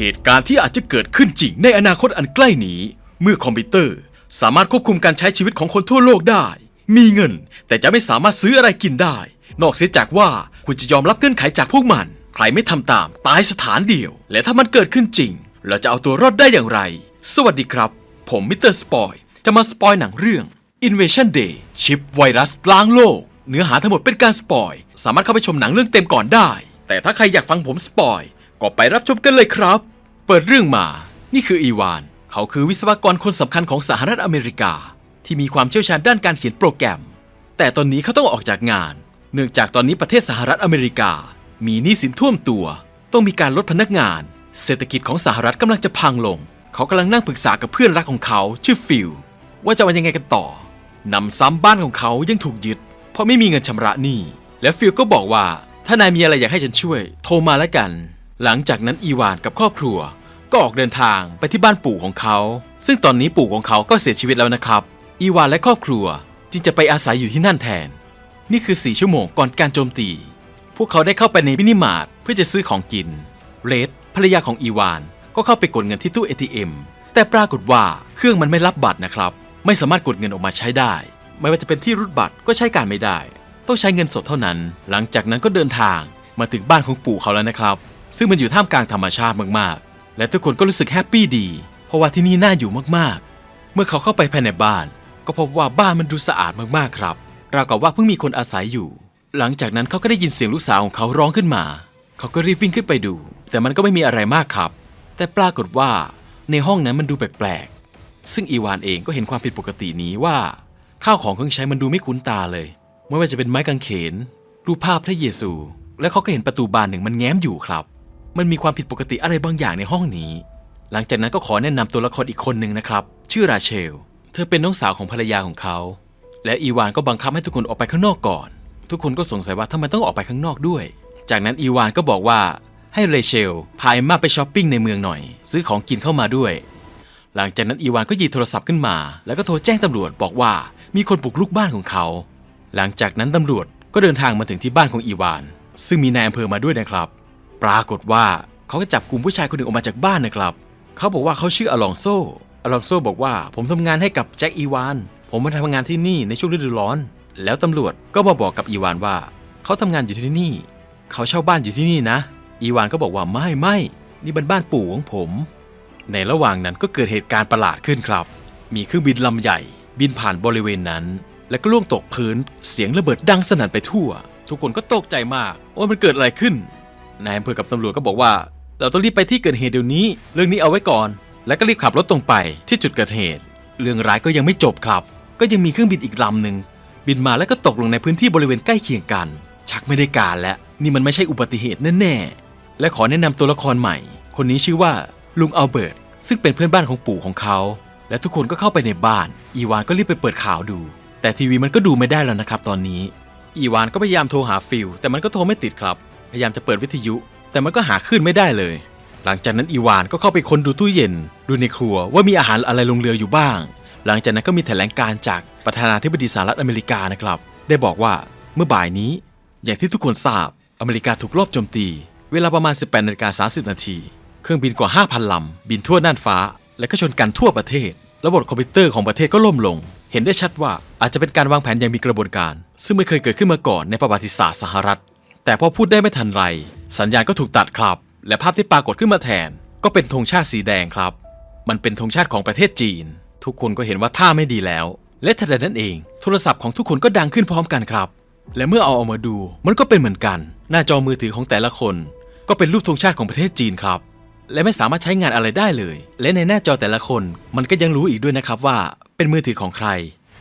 เหตุการณ์ที่อาจจะเกิดขึ้นจริงในอนาคตอันใกล้นี้ เมื่อคอมพิวเตอร์สามารถควบคุมการใช้ชีวิตของคนทั่วโลกได้ มีเงิน แต่จะไม่สามารถซื้ออะไรกินได้ นอกเสียจากว่าคุณจะยอมรับเงื่อนไขจากพวกมัน ใครไม่ทำตามตายสถานเดียว และถ้ามันเกิดขึ้นจริง เราจะเอาตัวรอดได้อย่างไร สวัสดีครับ ผมมิสเตอร์สปอยจะมาสปอยหนังเรื่อง Invasion Day ชิปไวรัสล้างโลก เนื้อหาทั้งหมดเป็นการสปอย สามารถเข้าไปชมหนังเรื่องเต็มก่อนได้ แต่ถ้าใครอยากฟังผมสปอย ก็ไปรับชมกันเลยครับ เปิดเรื่องมา นี่คืออีวาน เขาคือวิศวกรคนสำคัญของสหรัฐอเมริกา ที่มีความเชี่ยวชาญด้านการเขียนโปรแกรม แต่ตอนนี้เขาต้องออกจากงาน เนื่องจากตอนนี้ประเทศสหรัฐอเมริกา มีหนี้สินท่วมตัว ต้องมีการลดพนักงาน เศรษฐกิจของสหรัฐกำลังจะพังลง เขากำลังนั่งปรึกษากับเพื่อนรักของเขาชื่อฟิลว่าจะเอายังไงกันต่อนำซ้ำบ้านของเขายังถูกยึด เพราะไม่มีเงินชำระหนี้และฟิลก็บอกว่าถ้านายมีอะไรอยากให้ฉันช่วย โทรมาแล้วกัน หลังจากนั้นอีวานกับครอบครัว ก็ออกเดินทางไปที่บ้านปู่ของเขา ซึ่งตอนนี้ปู่ของเขาก็เสียชีวิตแล้วนะครับ อีวานและครอบครัวจึงจะไปอาศัยอยู่ที่นั่นแทน นี่คือ 4 ชั่วโมงก่อนการโจมตี พวกเขาได้เข้าไปในมินิมาร์ทเพื่อจะซื้อของกิน เรดภรรยาของอีวานก็เข้าไปกดเงินที่ตู้ ATM แต่ปรากฏว่าเครื่องมันไม่รับบัตรนะครับ ไม่สามารถกดเงินออกมาใช้ได้ ไม่ว่าจะเป็นที่รูดบัตรก็ใช้การไม่ได้ ต้องใช้เงินสดเท่านั้น หลังจากนั้นก็เดินทางมาถึงบ้านของปู่เขาแล้วนะครับ ซึ่งมันอยู่ท่ามกลางธรรมชาติมากๆ และทุกคนก็รู้สึกแฮปปี้ดี เพราะว่าที่นี่น่าอยู่มากๆ เมื่อเขาเข้าไปภายในบ้าน ก็พบว่าบ้านมันดูสะอาดมากๆครับ ราวกับว่าเพิ่งมีคนอาศัยอยู่ หลังจากนั้นเขาก็ได้ยินเสียงลูกสาวของเขาร้องขึ้นมา เขาก็รีบวิ่งขึ้นไปดู แต่มันก็ไม่มีอะไรมากครับ แต่ปรากฏว่าในห้องนั้นมันดูแปลกๆ ซึ่งอีวานเองก็เห็นความผิดปกตินี้ว่าข้าวของเครื่องใช้มันดูไม่คุ้นตาเลย ไม่ว่าจะเป็นไม้กางเขน รูปภาพพระเยซู และเขาก็เห็นประตูบานหนึ่งมันแง้มอยู่ครับ มันมีความผิดปกติอะไรบางอย่างในห้องนี้ หลังจากนั้นก็ขอแนะนำตัวละครอีกคนหนึ่งนะครับ ชื่อราเชล เธอเป็นน้องสาวของภรรยาของเขา และอีวานก็บังคับให้ทุกคนออกไปข้างนอกก่อน ทุกคนก็สงสัยว่าทำไมต้องออกไปข้างนอกด้วย จากนั้นอีวานก็บอกว่าให้เรเชลพาเอมมาไปช้อปปิ้งในเมืองหน่อย ซื้อของกินเข้ามาด้วย หลังจากนั้นอีวานก็หยิบโทรศัพท์ขึ้นมา แล้วก็โทรแจ้งตำรวจบอกว่ามีคนบุกรุกบ้านของเขา หลังจากนั้นตำรวจก็เดินทางมาถึงที่บ้านของอีวาน ซึ่งมีนายอำเภอมาด้วยนะครับ ปรากฏว่าเขาก็จับกลุ่มผู้ชายคนหนึ่งออกมาจากบ้านนะครับ เขาบอกว่าเขาชื่ออลองโซอลองโซบอกว่าผมทำงานให้กับแจ็คอีวาน ผมมาทำงานที่นี่ในช่วงฤดูร้อน แล้วตำรวจก็มาบอกกับอีวานว่า เขาทำงานอยู่ที่นี่ เขาเช่าบ้านอยู่ที่นี่นะ อีวานก็บอกว่าไม่ไม่นี่เป็นบ้านปู่ของผม ในระหว่างนั้นก็เกิดเหตุการณ์ประหลาดขึ้นครับ มีเครื่องบินลำใหญ่ บินผ่านบริเวณนั้น และก็ล่วงตกพื้น เสียงระเบิดดังสนั่นไปทั่ว ทุกคนก็ตกใจมากว่ามันเกิดอะไรขึ้น นายอำเภอกับตำรวจก็บอกว่า เราต้องรีบไปที่เกิดเหตุเดี๋ยวนี้ เรื่องนี้เอาไว้ก่อน แล้วก็รีบขับรถตรงไปที่จุดเกิดเหตุ เรื่องร้ายก็ยังไม่จบครับ ก็ยังมีเครื่องบินอีกลำหนึ่งบินมาแล้วก็ตกลงในพื้นที่บริเวณใกล้เคียงกัน ชักไม่ได้การแล้วนี่มันไม่ใช่อุบัติเหตุแน่ๆและขอแนะนำตัวละครใหม่ คนนี้ชื่อว่าลุงอัลเบิร์ตซึ่งเป็นเพื่อนบ้านของปู่ของเขา และทุกคนก็เข้าไปในบ้าน อีวานก็รีบไปเปิดข่าวดู แต่ทีวีมันก็ดูไม่ได้แล้วนะครับตอนนี้ อีวานก็พยายามโทรหาฟิลแต่มันก็โทรไม่ติดครับ ยายามจะเปิดวิทยุ แต่มันก็หาขึ้นไม่ได้เลย หลังจากนั้นอีวานก็เข้าไปค้นดูตู้เย็น ดูในครัวว่ามีอาหารอะไรลงเรืออยู่บ้าง หลังจากนั้นก็มีแถลงการจากประธานาธิบดีสหรัฐอเมริกานะครับ ได้บอกว่าเมื่อบ่ายนี้ อย่างที่ทุกคนทราบอเมริกาถูกลอบโจมตี เวลาประมาณ 18นาฬิกา30นาทีเครื่องบินกว่า 5,000ลำบินทั่วน่านฟ้า และก็ชนกันทั่วประเทศ ระบบคอมพิวเตอร์ของประเทศก็ล่มลง เห็นได้ชัดว่าอาจจะเป็นการวางแผนอย่างมีกระบวนการ ซึ่งไม่เคยเกิดขึ้นมาก่อนในประวัติศาสตร์สหรัฐ แต่พอพูดได้ไม่ทันไร สัญญาณก็ถูกตัดครับ และภาพที่ปรากฏขึ้นมาแทน ก็เป็นธงชาติสีแดงครับ มันเป็นธงชาติของประเทศจีน ทุกคนก็เห็นว่าท่าไม่ดีแล้ว และทันใดนั้นเองโทรศัพท์ของทุกคนก็ดังขึ้นพร้อมกันครับ และเมื่อเอาออกมาดูมันก็เป็นเหมือนกัน หน้าจอมือถือของแต่ละคน ก็เป็นรูปธงชาติของประเทศจีนครับ และไม่สามารถใช้งานอะไรได้เลย และในหน้าจอแต่ละคนมันก็ยังรู้อีกด้วยนะครับว่า เป็นมือถือของใคร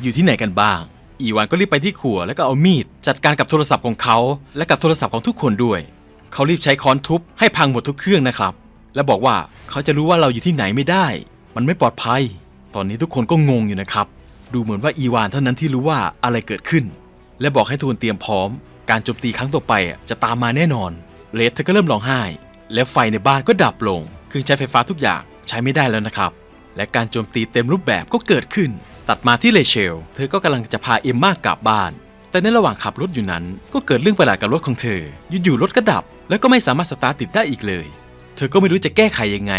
อยู่ที่ไหนกันบ้าง อีวานก็รีบไปที่ครัวแล้วก็เอามีด จัดการกับโทรศัพท์ของเขา และกับโทรศัพท์ของทุกคนด้วย เขารีบใช้ค้อนทุบให้พังหมดทุกเครื่องนะครับ และบอกว่าเขาจะรู้ว่าเราอยู่ที่ไหนไม่ได้ มันไม่ปลอดภัย ตอนนี้ทุกคนก็งงอยู่นะครับ ดูเหมือนว่าอีวานเท่านั้นที่รู้ว่าอะไรเกิดขึ้น และบอกให้ทุกคนเตรียมพร้อม การโจมตีครั้งต่อไปจะตามมาแน่นอนเลสเธอก็เริ่มร้องไห้ และไฟในบ้านก็ดับลง เครื่องใช้ไฟฟ้าทุกอย่างใช้ไม่ได้แล้วนะครับ และการโจมตีเต็มรูปแบบก็เกิดขึ้น ตัดมาที่เลเชล เธอก็กำลังจะพาเอมมากลับบ้าน แต่ในระหว่างขับรถอยู่นั้น ก็เกิดเรื่องประหลาดกับรถของเธอ อยู่ๆรถก็ดับ แล้วก็ไม่สามารถสตาร์ทติดได้อีกเลย เธอก็ไม่รู้จะแก้ไขยังไง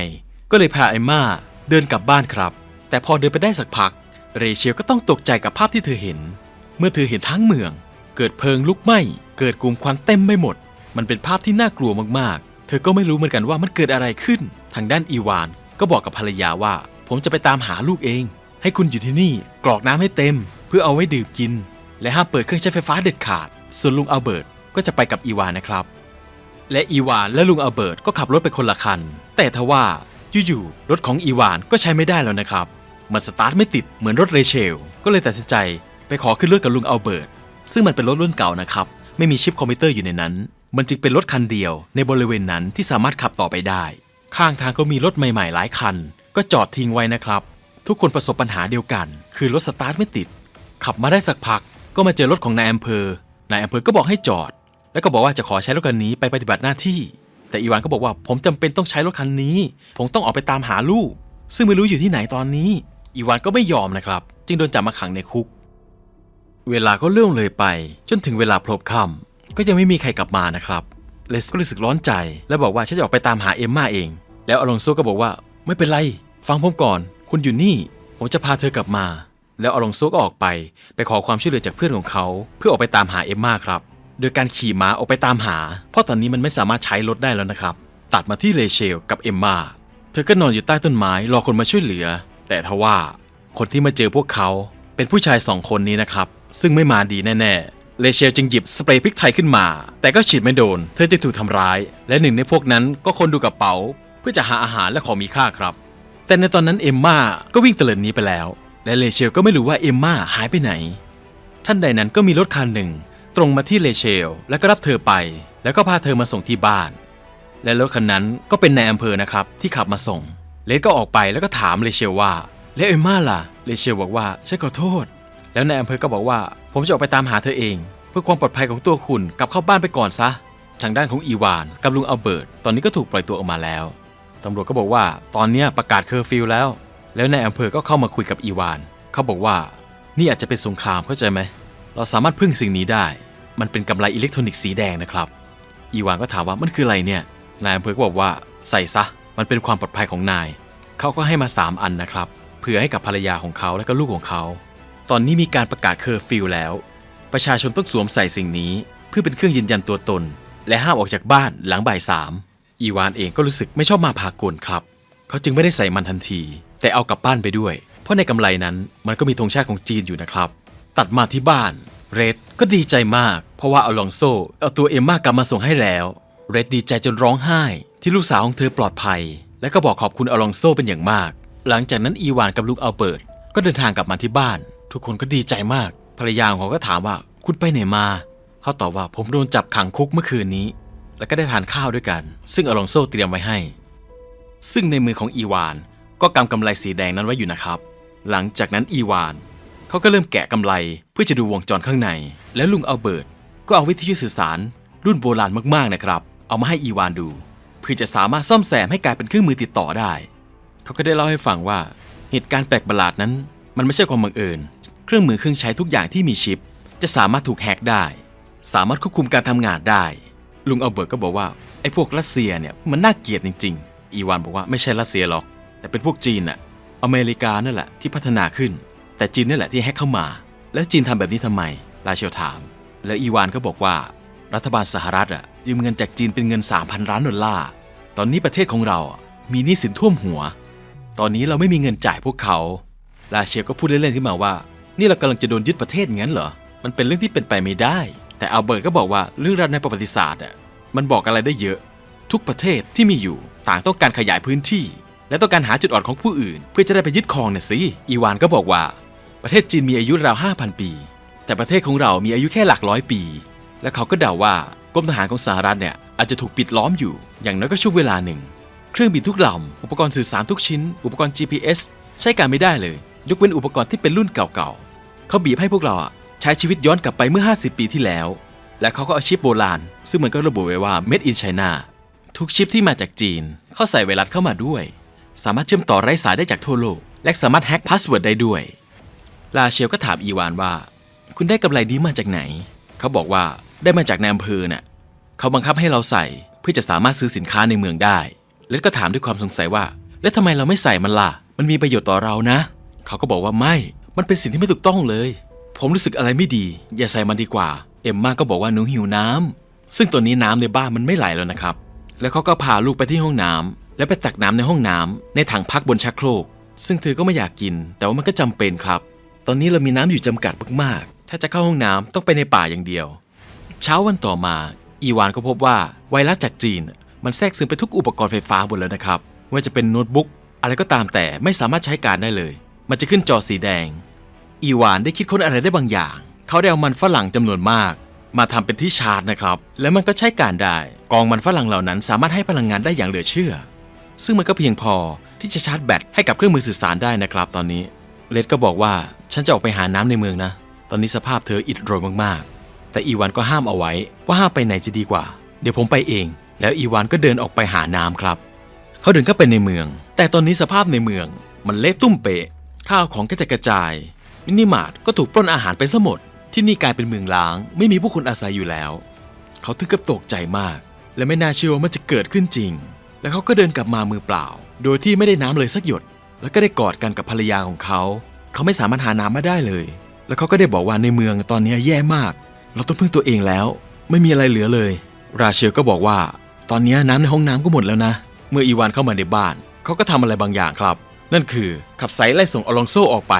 ก็เลยพาเอมมาเดินกลับบ้านครับ แต่พอเดินไปได้สักพัก เรเชลก็ต้องตกใจกับภาพที่เธอเห็น เมื่อเธอเห็นทั้งเมือง เกิดเพลิงลุกไหม้ เกิดกลุ่มควันเต็มไปหมด มันเป็นภาพที่น่ากลัวมากๆ เธอก็ไม่รู้เหมือนกันว่ามันเกิดอะไรขึ้น ทางด้านอีวานก็บอกกับภรรยาว่า ผมจะไปตามหาลูกเอง ให้คุณอยู่ที่นี่กรอกน้ำให้เต็ม เพื่อเอาไว้ดื่มกิน และห้ามเปิดเครื่องใช้ไฟฟ้าเด็ดขาด ส่วนลุงอัลเบิร์ตก็จะไปกับอีวานนะครับ และอีวานและลุงอัลเบิร์ตก็ขับรถไปคนละคัน แต่ทว่าอยู่ๆรถของอีวานก็ใช้ไม่ได้แล้วนะครับ มันสตาร์ทไม่ติดเหมือนรถเรเชล ก็เลยตัดสินใจ ไปขอขึ้นรถกับลุงอัลเบิร์ตซึ่งมันเป็นรถรุ่นเก่านะครับไม่มีชิปคอมพิวเตอร์อยู่ในนั้น มันจึงเป็นรถคันเดียวในบริเวณนั้นที่สามารถขับต่อไปได้ ข้างทางก็มีรถใหม่ๆ หลายคัน ก็จอดทิ้งไว้นะครับ ทุกคนประสบปัญหาเดียวกัน คือรถสตาร์ทไม่ติด ขับมาได้สักพัก ก็มาเจอรถของนายอำเภอนายอำเภอก็บอกให้จอด แล้วก็บอกว่าจะขอใช้รถคันนี้ไปปฏิบัติหน้าที่ แต่อีวานก็บอกว่าผมจำเป็นต้องใช้รถคันนี้ ผมต้องออกไปตามหาลูก ซึ่งไม่รู้อยู่ที่ไหนตอนนี้ อีวานก็ไม่ยอมนะครับ จึงโดนจับมาขังในคุก เวลาก็เลื่องเลยไป จนถึงเวลาพลบค่ำก็ยังไม่มีใครกลับมานะครับเลสก็รู้สึกร้อนใจ และบอกว่าฉันจะออกไปตามหาเอมมาเอง แล้วอลองโซก็บอกว่าไม่เป็นไร ฟังผมก่อน คุณอยู่นี่ ผมจะพาเธอกลับมา แล้วอลองโซก็ออกไป ไปขอความช่วยเหลือจากเพื่อนของเขา เพื่อออกไปตามหาเอมมาครับ โดยการขี่ม้าออกไปตามหา เพราะตอนนี้มันไม่สามารถใช้รถได้แล้วนะครับ ตัดมาที่เลเชลกับเอมมา เธอก็นอนอยู่ใต้ต้นไม้รอคนมาช่วยเหลือ แต่ทว่าคนที่มาเจอพวกเขาเป็นผู้ชายสองคนนี้นะครับ ซึ่งไม่มาดีแน่ๆ เลเชลจึงหยิบสเปรย์พริกไทยขึ้นมา แต่ก็ฉีดไม่โดน เธอจึงถูกทำร้าย และหนึ่งในพวกนั้นก็คนดูกระเป๋า เพื่อจะหาอาหารและของมีค่าครับ แต่ในตอนนั้นเอมมาก็วิ่งเตลิดหนี้ไปแล้ว และเลเชลก็ไม่รู้ว่าเอมมาหายไปไหน ท่านใดนั้นก็มีรถคันหนึ่ง ตรงมาที่เลเชล แล้วก็รับเธอไป แล้วก็พาเธอมาส่งที่บ้าน และรถคันนั้นก็เป็นนายอำเภอนะครับ ที่ขับมาส่ง เลสก็ออกไปแล้วก็ถามเลเชลว่า แล้วเอมมาล่ะ เลเชลบอกว่าฉันขอโทษ แล้วนายอำเภอก็บอกว่า ผมจะออกไปตามหาเธอเอง เพื่อความปลอดภัยของตัวคุณกลับเข้าบ้านไปก่อนซะ ทางด้านของอีวานกับลุงอัลเบิร์ตตอนนี้ก็ถูกปล่อยตัวออกมาแล้ว ตำรวจก็บอกว่าตอนนี้ประกาศเคอร์ฟิวแล้ว แล้วนายอำเภอก็เข้ามาคุยกับอีวาน เขาบอกว่านี่อาจจะเป็นสงครามเข้าใจไหม เราสามารถพึ่งสิ่งนี้ได้ มันเป็นกำไรอิเล็กทรอนิกส์สีแดงนะครับ อีวานก็ถามว่ามันคืออะไรเนี่ย นายอำเภอก็บอกว่าใส่ซะ มันเป็นความปลอดภัยของนาย เขาก็ให้มา 3 อันนะครับ เผื่อให้กับภรรยาของเขาและก็ลูกของเขา ตอนนี้มีการประกาศเคอร์ฟิวแล้ว ประชาชนต้องสวมใส่สิ่งนี้ เพื่อเป็นเครื่องยืนยันตัวตน และห้ามออกจากบ้านหลังบ่ายสาม อีวานเองก็รู้สึกไม่ชอบมาพากลครับ เขาจึงไม่ได้ใส่มันทันที แต่เอากลับบ้านไปด้วย เพราะในกำไรนั้นมันก็มีธงชาติของจีนอยู่นะครับ ตัดมาที่บ้านเรดก็ดีใจมาก เพราะว่าอลองโซเอาตัวเอมมากลับมาส่งให้แล้วเรดดีใจจนร้องไห้ ที่ลูกสาวของเธอปลอดภัย และก็บอกขอบคุณอลองโซเป็นอย่างมาก หลังจากนั้นอีวานกับลูกอัลเบิร์ตก็เดินทางกลับมาที่บ้าน ทุกคนก็ดีใจมาก ภรรยาของเขาก็ถามว่าคุณไปไหนมา เขาตอบว่าผมโดนจับขังคุกเมื่อคืนนี้ แล้วก็ได้ทานข้าวด้วยกัน ซึ่งอลองโซเตรียมไว้ให้ ซึ่งในมือของอีวานก็กำกำไลสีแดงนั้นไว้อยู่นะครับ หลังจากนั้นอีวานเขาก็เริ่มแกะกำไลเพื่อจะดูวงจรข้างใน แล้วลุงอัลเบิร์ตก็เอาวิทยุสื่อสาร รุ่นโบราณมากๆนะครับ เอามาให้อีวานดู เพื่อจะสามารถซ่อมแซมให้กลายเป็นเครื่องมือติดต่อได้ เขาก็ได้เล่าให้ฟังว่า เหตุการณ์แปลกประหลาดนั้น มันไม่ใช่ความบังเอิญ เครื่องมือเครื่องใช้ทุกอย่างที่มีชิป จะสามารถถูกแฮกได้ สามารถควบคุมการทำงานได้ ลุงอัลเบิร์ตก็บอกว่าไอ้พวกรัสเซียเนี่ยมันน่าเกลียดจริง ๆ อีวานบอกว่าไม่ใช่รัสเซียหรอก แต่เป็นพวกจีนอะอเมริกานั่นแหละที่พัฒนาขึ้น แต่จีนนี่แหละที่แฮกเข้ามา แล้วจีนทำแบบนี้ทำไมลาเชียวถาม แล้วอีวานก็บอกว่า รัฐบาลสหรัฐอะยืมเงินจากจีนเป็นเงิน 3,000 ล้านดอลลาร์ตอนนี้ประเทศของเราอะมีหนี้สินท่วมหัว ตอนนี้เราไม่มีเงินจ่ายพวกเขาลาเชียก็พูดเล่นๆขึ้นมาว่า นี่เรากำลังจะโดนยึดประเทศงั้นเหรอมันเป็นเรื่องที่เป็นไปไม่ได้ แต่อัลเบิร์ตก็บอกว่าเรื่องราวในประวัติศาสตร์อะมันบอกอะไรได้เยอะ ทุกประเทศที่มีอยู่ต่างต้องการขยายพื้นที่ และต้องการหาจุดอ่อนของผู้อื่น เพื่อจะได้ไปยึดครองน่ะสิอีวานก็บอกว่า ประเทศจีนมีอายุราว5,000 ปี แต่ประเทศของเรามีอายุแค่หลักร้อยปี และเขาก็เดาว่ากรมทหารของสหรัฐเนี่ยอาจจะถูกปิดล้อมอยู่ อย่างน้อยก็ช่วงเวลาหนึ่ง เครื่องบินทุกลำอุปกรณ์สื่อสารทุกชิ้น อุปกรณ์ GPS ใช้การไม่ได้เลย ยกเว้นอุปกรณ์ที่เป็นรุ่นเก่าๆเขาบีบให้พวกเราอะ ใช้ชีวิตย้อนกลับไปเมื่อ 50 ปีที่แล้ว และเขาก็เอาชิปโบราณ ซึ่งมันก็ระบุไว้ว่า made in China ทุกชิปที่มาจากจีนเขาใส่ไวรัสเข้ามาด้วย สามารถเชื่อมต่อไร้สายได้จากทั่วโลก และสามารถแฮ็กพาสเวิร์ดได้ด้วย ลาเชลก็ถามอีวานว่า คุณได้กำไรนี้มาจากไหน เขาบอกว่าได้มาจากนายอำเภอน่ะเขาบังคับให้เราใส่เพื่อจะสามารถซื้อสินค้าในเมืองได้เลดก็ถามด้วยความสงสัยว่า แล้วทำไมเราไม่ใส่มันล่ะ มันมีประโยชน์ต่อเรานะ เขาก็บอกว่าไม่ มันเป็นสิ่งที่ไม่ถูกต้องเลย ผมรู้สึกอะไรไม่ดี อย่าใส่มันดีกว่า เอมมาก็บอกว่าหนูหิวน้ำซึ่งตอนนี้น้ำในบ้านมันไม่ไหลแล้วนะครับ แล้วเขาก็พาลูกไปที่ห้องน้ำแล้วไปตักน้ำในห้องน้ำในถังพักบนชักโครก ซึ่งเธอก็ไม่อยากกิน แต่ว่ามันก็จำเป็นครับ ตอนนี้เรามีน้ำอยู่จำกัดมากๆ ถ้าจะเข้าห้องน้ำต้องไปในป่าอย่างเดียว เช้าวันต่อมา อีวานก็พบว่าไวรัสจากจีน มันแทรกซึมไปทุกอุปกรณ์ไฟฟ้าหมดแล้วนะครับไม่ว่าจะเป็นโน้ตบุ๊กอะไรก็ตามแต่ไม่สามารถใช้การได้เลย มันจะขึ้นจอสีแดง อีวานได้คิดค้นอะไรได้บางอย่าง เขาได้เอามันฝรั่งจำนวนมาก มาทำเป็นที่ชาร์จนะครับ แล้วมันก็ใช้การได้ กองมันฝรั่งเหล่านั้นสามารถให้พลังงานได้อย่างเหลือเชื่อ ซึ่งมันก็เพียงพอที่จะชาร์จแบตให้กับเครื่องมือสื่อสารได้นะครับตอนนี้ เลดก็บอกว่าฉันจะออกไปหาน้ำในเมืองนะ ตอนนี้สภาพเธออิดโรยมากๆ แต่อีวานก็ห้ามเอาไว้ว่าห้ามไปไหนจะดีกว่า เดี๋ยวผมไปเอง แล้วอีวานก็เดินออกไปหาน้ำครับเขาเดินเข้าไปในเมือง แต่ตอนนี้สภาพในเมือง มันเละตุ้มเปะข้าวของกระจัดกระจาย มินิมาร์ทก็ถูกปล้นอาหารไปซะหมด ที่นี่กลายเป็นเมืองล้าง ไม่มีผู้คนอาศัยอยู่แล้ว เขาถึงกับตกใจมาก และไม่น่าเชื่อว่ามันจะเกิดขึ้นจริง แล้วเขาก็เดินกลับมามือเปล่า โดยที่ไม่ได้น้ำเลยสักหยด แล้วก็ได้กอดกันกับภรรยาของเขา เขาไม่สามารถหาน้ำมาได้เลย แล้วเขาก็ได้บอกว่าในเมืองตอนนี้แย่มาก เราต้องพึ่งตัวเองแล้ว ไม่มีอะไรเหลือเลย ราเชลก็บอกว่า ตอนนี้น้ำในห้องน้ำก็หมดแล้วนะ เมื่ออีวานเข้ามาในบ้าน เขาก็ทำอะไรบางอย่างครับ นั่นคือขับไสไล่ส่งอลองโซออกไป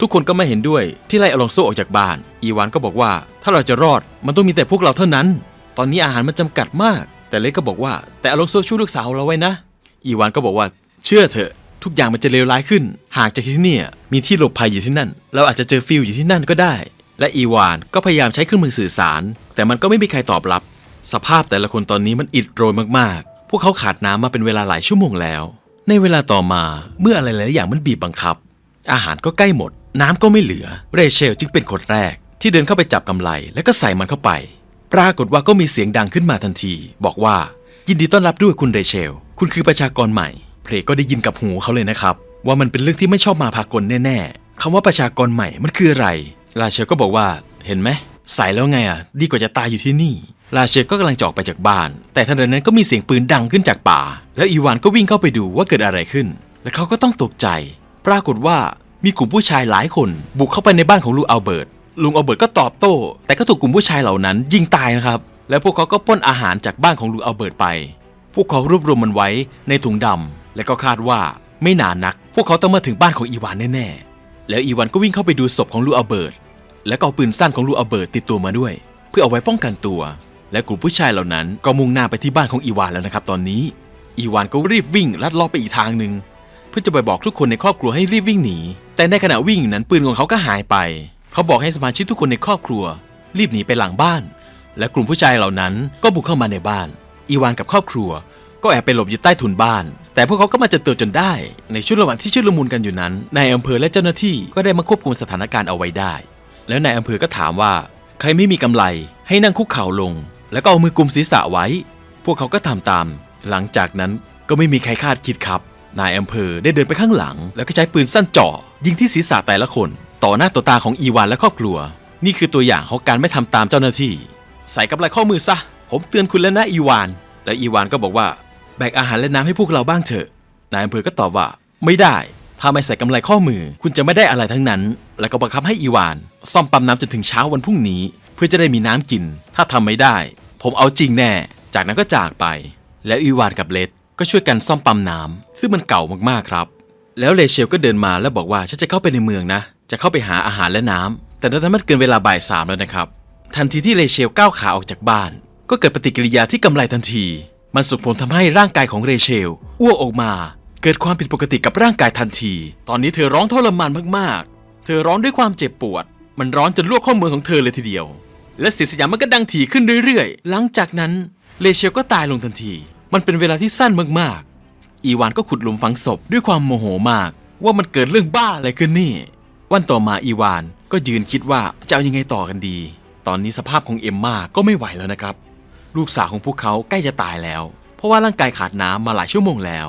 ทุกคนก็ไม่เห็นด้วยที่ไล่อลองโซออกจากบ้าน อีวานก็บอกว่า ถ้าเราจะรอดมันต้องมีแต่พวกเราเท่านั้น ตอนนี้อาหารมันจำกัดมาก แต่เล็กก็บอกว่าแต่อลองโซช่วยลูกสาวเราไว้นะ อีวานก็บอกว่า เชื่อเถอะทุกอย่างมันจะเลวร้ายขึ้น หากจากที่นี่มีที่หลบภัยอยู่ที่นั่น เราอาจจะเจอฟิลอยู่ที่นั่นก็ได้ และอีวานก็พยายามใช้เครื่องมือสื่อสาร แต่มันก็ไม่มีใครตอบรับ สภาพแต่ละคนตอนนี้มันอิดโรยมากๆ พวกเขาขาดน้ำมาเป็นเวลาหลายชั่วโมงแล้ว ในเวลาต่อมาเมื่ออะไรหลายอย่างมันบีบบังคับ อาหารก็ใกล้หมด น้ำก็ไม่เหลือ เรเชลจึงเป็นคนแรก ที่เดินเข้าไปจับกำไลแล้วก็ใส่มันเข้าไป ปรากฏว่าก็มีเสียงดังขึ้นมาทันที บอกว่ายินดีต้อนรับด้วยคุณเรเชล คุณคือประชากรใหม่ เพลก็ได้ยินกับหูเขาเลยนะครับ ว่ามันเป็นเรื่องที่ไม่ชอบมาพากลแน่ๆคำว่าประชากรใหม่มันคืออะไร ราเชลก็บอกว่าเห็นไหมใส่แล้วไงอะดีกว่าจะตายอยู่ที่นี่ราเชลก็กำลังจะออกไปจากบ้าน แต่ทันใดนั้นก็มีเสียงปืนดังขึ้นจากป่า แล้วอีวานก็วิ่งเข้าไปดูว่าเกิดอะไรขึ้น และเขาก็ต้องตกใจ ปรากฏว่า มีกลุ่มผู้ชายหลายคนบุกเข้าไปในบ้านของลุงอัลเบิร์ต ลุงอัลเบิร์ตก็ตอบโต้ แต่ก็ถูกกลุ่มผู้ชายเหล่านั้นยิงตายนะครับ แล้วพวกเขาก็ป้นอาหารจากบ้านของลุงอัลเบิร์ตไป พวกเขารวบรวมมันไว้ในถุงดำและก็คาดว่าไม่นานนัก พวกเขาต้องมาถึงบ้านของอีวานแน่ๆ แล้วอีวานก็วิ่งเข้าไปดูศพของลุงอัลเบิร์ต แล้วก็เอาปืนสั้นของลุงอัลเบิร์ตติดตัวมาด้วย เพื่อเอาไว้ป้องกันตัว และกลุ่มผู้ชายเหล่านั้นก็มุ่งหน้าไปที่บ้านของอีวานแล้วนะครับตอนนี้ อีวานก็รีบวิ่งลัดเลาะไปอีกทางหนึ่ง เพื่อจะไปบอกทุกคนในครอบครัวให้รีบวิ่งหนี แต่ในขณะวิ่งอยู่นั้นปืนของเขาก็หายไป เขาบอกให้สมาชิกทุกคนในครอบครัว รีบหนีไปหลังบ้าน และกลุ่มผู้ชายเหล่านั้นก็บุกเข้ามาในบ้าน อีวานกับครอบครัว ก็แอบไปหลบอยู่ใต้ถุนบ้าน แต่พวกเขาก็มาเจอตัวจนได้ ในช่วงระหว่างที่ชุลมุนกันอยู่นั้นนายอำเภอและเจ้าหน้าที่ก็ได้มาควบคุมสถานการณ์เอาไว้ได้ แล้วนายอำเภอก็ถามว่า ใครไม่มีกำไรให้นั่งคุกเข่าลง แล้วก็เอามือกุมศีรษะไว้ พวกเขาก็ทำตาม หลังจากนั้นก็ไม่มีใครคาดคิดครับ นายอำเภอได้เดินไปข้างหลัง แล้วก็ใช้ปืนสั้นจ่อยิงที่ศีรษะแต่ละคน ต่อหน้าต่อตาของอีวานและครอบครัว นี่คือตัวอย่างของการไม่ทำตามเจ้าหน้าที่ ใส่กำไรข้อมือซะ ผมเตือนคุณแล้วนะอีวาน แล้วอีวานก็บอกว่าแบกอาหารและน้ำให้พวกเราบ้างเถอะ นายอำเภอก็ตอบว่า ไม่ได้ ถ้าไม่ใส่กำไรข้อมือ คุณจะไม่ได้อะไรทั้งนั้น แล้วก็บังคับให้อีวาน ซ่อมปั๊มน้ำจนถึงเช้าวันพรุ่งนี้ เพื่อจะได้มีน้ำกิน ถ้าทำไม่ได้ ผมเอาจริงแน่ จากนั้นก็จากไป แล้วอีวานกับเลด ก็ช่วยกันซ่อมปั๊มน้ำซึ่งมันเก่ามากๆครับ แล้วเลเชลก็เดินมาแล้วบอกว่าฉันจะเข้าไปในเมืองนะ จะเข้าไปหาอาหารและน้ำแต่ตอนนั้นมันเกินเวลาบ่ายสามแล้วนะครับ ทันทีที่เลเชลก้าวขาออกจากบ้าน ก็เกิดปฏิกิริยาที่กำไรทันที มันส่งผลทำให้ร่างกายของเรเชลอ้วกออกมา เกิดความผิดปกติกับร่างกายทันที ตอนนี้เธอร้องทรมานมากๆ เธอร้องด้วยความเจ็บปวด มันร้อนจนลวกข้อมือของเธอเลยทีเดียว และเสียงสยามมันก็ดังถี่ขึ้นเรื่อยๆ หลังจากนั้นเลเชลก็ตายลงทันที มันเป็นเวลาที่สั้นมากๆ อีวานก็ขุดหลุมฝังศพด้วยความโมโหมาก ว่ามันเกิดเรื่องบ้าอะไรขึ้นนี่ วันต่อมาอีวานก็ยืนคิดว่าจะเอายังไงต่อกันดี ตอนนี้สภาพของเอมมาก็ไม่ไหวแล้วนะครับ ลูกสาวของพวกเขาใกล้จะตายแล้ว เพราะว่าร่างกายขาดน้ำมาหลายชั่วโมงแล้ว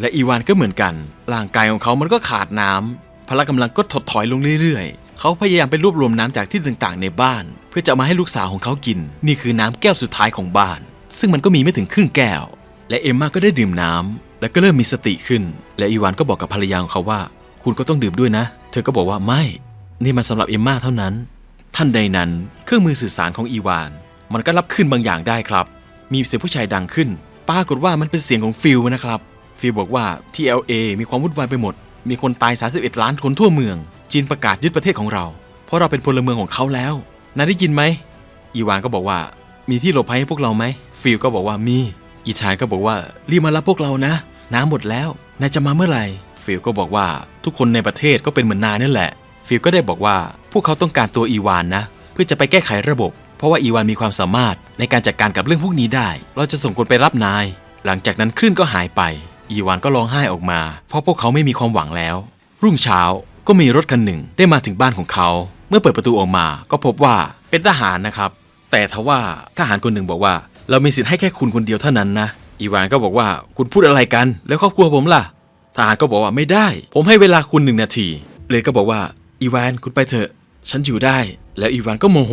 และอีวานก็เหมือนกัน ร่างกายของเขามันก็ขาดน้ำพละกำลังก็ถดถอยลงเรื่อยๆ เขาพยายามไปรวบรวมน้ำจากที่ต่างๆ ในบ้าน เพื่อจะมาให้ลูกสาวของเขากิน นี่คือน้ำแก้วสุดท้ายของบ้าน ซึ่งมันก็มีไม่ถึงครึ่งแก้ว และเอมมาก็ได้ดื่มน้ำและก็เริ่มมีสติขึ้น และอีวานก็บอกกับภรรยาของเขาว่า คุณก็ต้องดื่มด้วยนะ เธอก็บอกว่าไม่นี่มันสำหรับเอมมาเท่านั้น ท่านใดนั้นเครื่องมือสื่อสารของอีวาน มันก็รับขึ้นบางอย่างได้ครับ มีเสียงผู้ชายดังขึ้นปรากฏว่ามันเป็นเสียงของฟิลนะครับฟิลบอกว่าที่ LA มีความวุ่นวายไปหมด มีคนตาย 31 ล้านคนทั่วเมือง จีนประกาศยึดประเทศของเรา เพราะเราเป็นพลเมืองของเขาแล้วนายได้ยินไหมอีวานก็บอกว่า มีที่หลบภัยให้พวกเราไหมฟิลก็บอกว่ามี อีชานก็บอกว่ารีบมารับพวกเรานะ น้ำหมดแล้วนายจะมาเมื่อไหร่ฟิลก็บอกว่าทุกคนในประเทศก็เป็นเหมือนนายนั่นแหละ ฟิลก็ได้บอกว่าพวกเขาต้องการตัวอีวานนะ เพื่อจะไปแก้ไขระบบ เพราะว่าอีวานมีความสามารถในการจัดการกับเรื่องพวกนี้ได้ เราจะส่งคนไปรับนาย หลังจากนั้นคลื่นก็หายไป อีวานก็ร้องไห้ออกมา เพราะพวกเขาไม่มีความหวังแล้ว รุ่งเช้าก็มีรถคันหนึ่งได้มาถึงบ้านของเขา เมื่อเปิดประตูออกมาก็พบว่าเป็นทหารนะครับ แต่ทว่าทหารคนหนึ่งบอกว่า เรามีสิทธิ์ให้แค่คุณคนเดียวเท่านั้นนะอีวานก็บอกว่าคุณพูดอะไรกัน แล้วครอบครัวผมล่ะ ทหารก็บอกว่าไม่ได้ ผมให้เวลาคุณหนึ่งนาทีเลยก็บอกว่าอีวานคุณไปเถอะ ฉันอยู่ได้ แล้วอีวานก็โมโห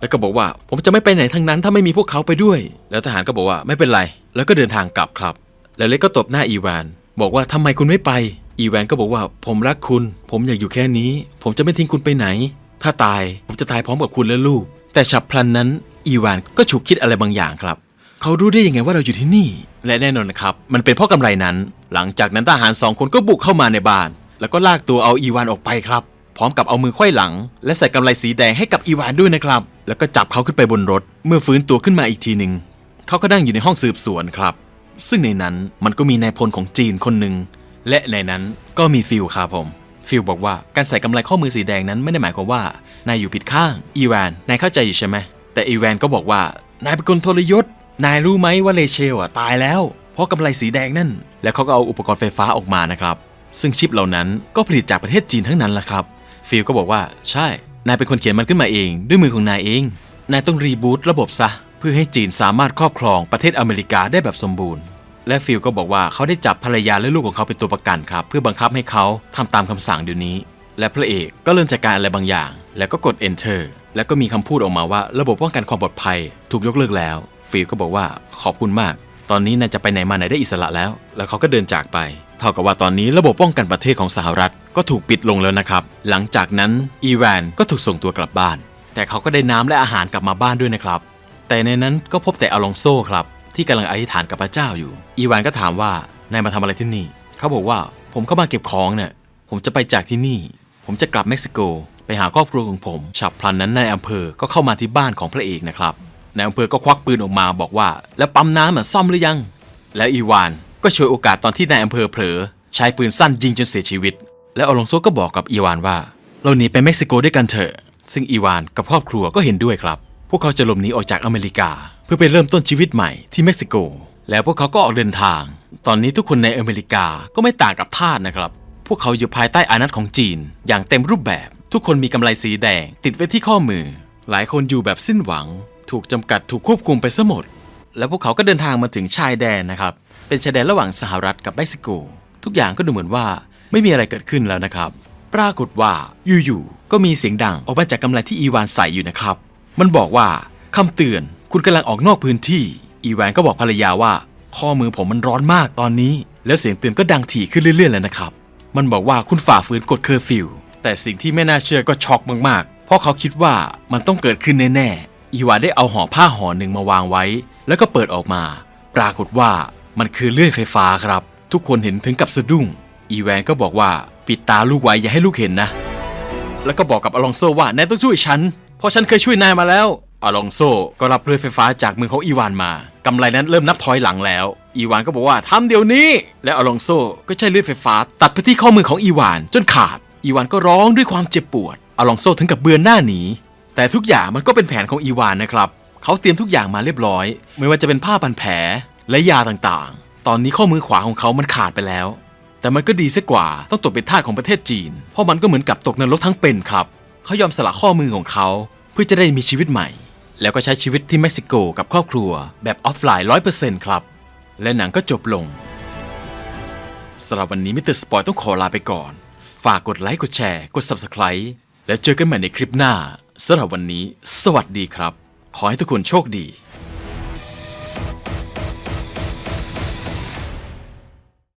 แล้วก็บอกว่าผมจะไม่ไปไหนทั้งนั้นถ้าไม่มีพวกเขาไปด้วย แล้วทหารก็บอกว่าไม่เป็นไร แล้วก็เดินทางกลับครับ แล้วเล็กก็ตบหน้าอีวาน บอกว่าทำไมคุณไม่ไป อีวานก็บอกว่าผมรักคุณ ผมอยากอยู่แค่นี้ ผมจะไม่ทิ้งคุณไปไหน ถ้าตายผมจะตายพร้อมกับคุณและลูก แต่ฉับพลันนั้นอีวานก็ฉุกคิดอะไรบางอย่างครับ เขารู้ได้ยังไงว่าเราอยู่ที่นี่ และแน่นอนนะครับ มันเป็นเพราะกำไรนั้น หลังจากนั้นทหารสองคนก็บุกเข้ามาในบ้าน แล้วก็ลากตัวเอาอีวานออกไปครับ พร้อมกับเอามือไขว้หลัง และใส่กำไรสีแดงให้กับอีวานด้วยนะครับ แล้วก็จับเขาขึ้นไปบนรถ เมื่อฟื้นตัวขึ้นมาอีกทีหนึ่งเขาก็นั่งอยู่ในห้องสืบสวนครับ ซึ่งในนั้นมันก็มีนายพลของจีนคนหนึ่งและในนั้นก็มีฟิลครับผม ฟิลบอกว่าการใส่กำไรข้อมือสีแดงนั้นไม่ได้หมายความว่านายอยู่ผิดข้าง อีวานนายเข้าใจอยู่ใช่ไหมแต่อีวานก็บอกว่านายเป็นคนทรยศนายรู้ไหมว่าเลเชลอะตายแล้ว เพราะกำไรสีแดงนั่น แล้วเขาก็เอาอุปกรณ์ไฟฟ้าออกมานะครับ ซึ่งชิปเหล่านั้นก็ผลิตจากประเทศจีนทั้งนั้นแหละครับ ฟิลก็บอกว่าใช่ นายเป็นคนเขียนมันขึ้นมาเองด้วยมือของนายเอง นายต้องรีบูตระบบซะ เพื่อให้จีนสามารถครอบครองประเทศอเมริกาได้แบบสมบูรณ์ และฟิลก็บอกว่าเขาได้จับภรรยาและลูกของเขาเป็นตัวประกันครับ เพื่อบังคับให้เขาทำตามคำสั่งเดี๋ยวนี้ และพระเอกก็เริ่มจัดการอะไรบางอย่าง แล้วก็กด enter แล้วก็มีคำพูดออกมาว่า ระบบป้องกันความปลอดภัย ถูกยกเลิกแล้ว ฟิลก็บอกว่าขอบคุณมาก ตอนนี้นายจะไปไหนมาไหนได้อิสระแล้ว แล้วเขาก็เดินจากไป เท่ากับว่าตอนนี้ระบบป้องกันประเทศของสหรัฐ ก็ถูกปิดลงแล้วนะครับ หลังจากนั้นอีแวนก็ถูกส่งตัวกลับบ้าน แต่เขาก็ได้น้ำและอาหารกลับมาบ้านด้วยนะครับ แต่ในนั้นก็พบแต่อลองโซครับ ที่กำลังอธิษฐานกับพระเจ้าอยู่ อีวานก็ถามว่านายมาทำอะไรที่นี่ เขาบอกว่าผมเข้ามาเก็บของเนี่ยผมจะไปจากที่นี่ ผมจะกลับเม็กซิโก ไปหาครอบครัวของผม ฉับพลันนั้นนายอำเภอก็เข้ามาที่บ้านของพระเอกนะครับนายอำเภอก็ควักปืนออกมาบอกว่า แล้วปั๊มน้ำอะซ่อมหรือยัง แล้วอีวานก็ช่วยโอกาสตอนที่นายอำเภอเผลอ ใช้ปืนสั้นยิงจนเสียชีวิต แล้วอลองโซก็บอกกับอีวานว่า เราหนีไปเม็กซิโกด้วยกันเถอะซึ่งอีวานกับครอบครัวก็เห็นด้วยครับ พวกเขาจะหลบหนีออกจากอเมริกา เพื่อไปเริ่มต้นชีวิตใหม่ที่เม็กซิโก แล้วพวกเขาก็ออกเดินทาง ตอนนี้ทุกคนในอเมริกาก็ไม่ต่างกับทาสนะครับ พวกเขาอยู่ภายใต้อานัตของจีน อย่างเต็มรูปแบบ ทุกคนมีกำไลสีแดง ติดไว้ที่ข้อมือ หลายคนอยู่แบบสิ้นหวัง ถูกจำกัดถูกควบคุมไปซะหมด แล้วพวกเขาก็เดินทางมาถึงชายแดนนะครับ เป็นชายแดนระหว่างสหรัฐกับเม็กซิโก ทุกอย่างก็ดูเหมือนว่าไม่มีอะไรเกิดขึ้นแล้วนะครับ ปรากฏว่าอยู่ๆก็มีเสียงดังออกมาจากกำไลที่อีวานใส่อยู่นะครับ มันบอกว่าคำเตือนคุณกำลังออกนอกพื้นที่ อีแวนก็บอกภรรยาว่า ข้อมือผมมันร้อนมากตอนนี้ แล้วเสียงเตือนก็ดังถี่ขึ้นเรื่อยๆแล้วนะครับ มันบอกว่าคุณฝ่าฝืนกฎเคอร์ฟิวแต่สิ่งที่ไม่น่าเชื่อก็ช็อกมากๆ เพราะเขาคิดว่ามันต้องเกิดขึ้นแน่ๆ อีวานได้เอาห่อผ้าห่อหนึ่งมาวางไว้ แล้วก็เปิดออกมา ปรากฏว่ามันคือเลื่อยไฟฟ้าครับ ทุกคนเห็นถึงกับสะดุ้ง อีแวนก็บอกว่าปิดตาลูกไว้อย่าให้ลูกเห็นนะ แล้วก็บอกกับอลองโซว่านายต้องช่วยฉัน เพราะฉันเคยช่วยนายมาแล้วอลองโซก็รับเลื่อยไฟฟ้าจากมือของอีวานมากำไรนั้นเริ่มนับถอยหลังแล้ว อีวานก็บอกว่าทำเดี๋ยวนี้ และอลองโซก็ใช้เลื่อยไฟฟ้า ตัดไปที่ข้อมือของอีวานจนขาด อีวานก็ร้องด้วยความเจ็บปวดอลองโซถึงกับเบือนหน้าหนี แต่ทุกอย่างมันก็เป็นแผนของอีวานนะครับ เขาเตรียมทุกอย่างมาเรียบร้อย ไม่ว่าจะเป็นผ้าพันแผลและยาต่างๆ ตอนนี้ข้อมือขวาของเขามันขาดไปแล้ว แต่มันก็ดีซะกว่าต้องตกเป็นทาสของประเทศจีน เพราะมันก็เหมือนกับตกนรกทั้งเป็นครับ เขายอมสละข้อมือของเขาเพื่อจะได้มีชีวิตใหม่ แล้วก็ใช้ชีวิตที่เม็กซิโกกับครอบครัวแบบออฟไลน์ร้อยเปอร์เซ็นต์ครับ และหนังก็จบลงสำหรับวันนี้มิสเตอร์สปอยต้องขอลาไปก่อน ฝากกดไลค์กดแชร์ กด Subscribe แล้วเจอกันใหม่ในคลิปหน้าสำหรับวันนี้ สวัสดีครับ ขอให้ทุกคนโชคดี